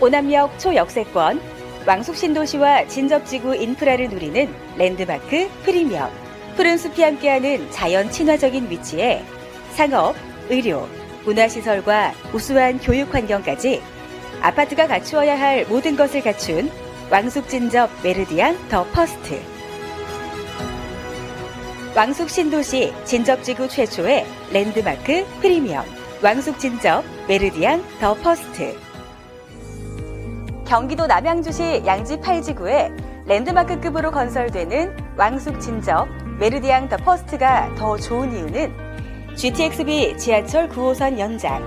오남역 초역세권, 왕숙신도시와 진접지구 인프라를 누리는 랜드마크 프리미엄. 푸른 숲이 함께하는 자연 친화적인 위치에 상업, 의료, 문화시설과 우수한 교육 환경까지 아파트가 갖추어야 할 모든 것을 갖춘 왕숙진접 메르디앙 더 퍼스트. 왕숙신도시 진접지구 최초의 랜드마크 프리미엄. 왕숙진접 메르디앙 더 퍼스트. 경기도 남양주시 양지 8지구에 랜드마크급으로 건설되는 왕숙진접 메르디앙 더 퍼스트가 더 좋은 이유는 GTXB 지하철 9호선 연장,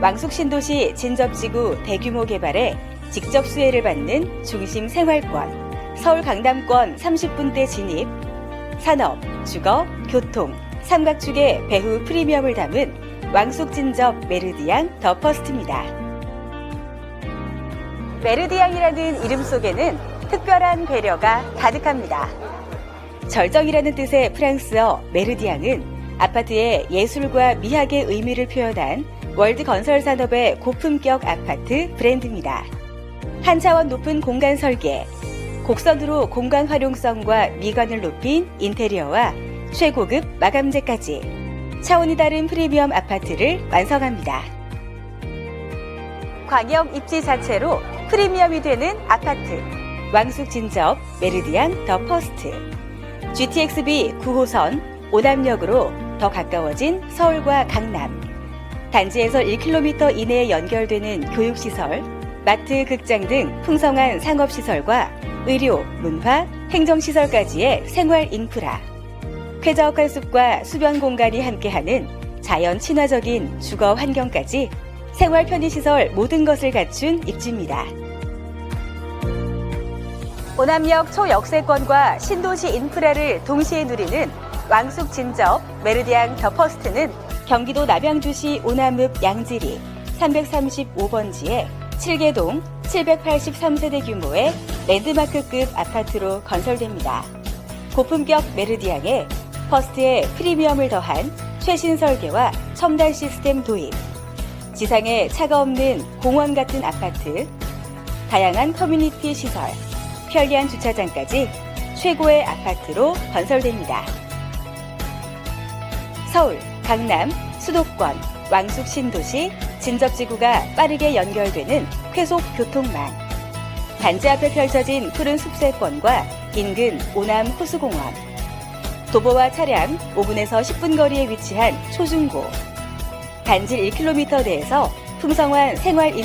왕숙 신도시 진접지구 대규모 개발에 직접 수혜를 받는 중심 생활권, 서울 강남권 30분대 진입, 산업, 주거, 교통, 삼각축의 배후 프리미엄을 담은 왕숙 진접 메르디앙 더 퍼스트입니다. 메르디앙이라는 이름 속에는 특별한 배려가 가득합니다. 절정이라는 뜻의 프랑스어 메르디앙은 아파트의 예술과 미학의 의미를 표현한 월드 건설 산업의 고품격 아파트 브랜드입니다. 한 차원 높은 공간 설계, 곡선으로 공간 활용성과 미관을 높인 인테리어와 최고급 마감재까지 차원이 다른 프리미엄 아파트를 완성합니다. 광역 입지 자체로 프리미엄이 되는 아파트. 왕숙 진접 메르디안 더 퍼스트. GTXB 9호선 오남역으로 더 가까워진 서울과 강남. 단지에서 1km 이내에 연결되는 교육시설, 마트, 극장 등 풍성한 상업시설과 의료, 문화, 행정시설까지의 생활 인프라. 쾌적한 숲과 수변 공간이 함께하는 자연 친화적인 주거 환경까지 생활 편의시설 모든 것을 갖춘 입지입니다. 오남역 초역세권과 신도시 인프라를 동시에 누리는 왕숙 진접 메르디앙 더 퍼스트는 경기도 남양주시 오남읍 양지리 335번지에 7개동 783세대 규모의 랜드마크급 아파트로 건설됩니다. 고품격 메르디앙에 퍼스트의 프리미엄을 더한 최신 설계와 첨단 시스템 도입, 지상에 차가 없는 공원 같은 아파트, 다양한 커뮤니티 시설, 편리한 주차장까지 최고의 아파트로 건설됩니다. 서울, 강남, 수도권, 왕숙 신도시, 진접지구가 빠르게 연결되는 쾌속 교통망. 단지 앞에 펼쳐진 푸른 숲세권과 인근 오남 호수공원. 도보와 차량 5분에서 10분 거리에 위치한 초중고. 단지 1km 내에서 풍성한 생활 인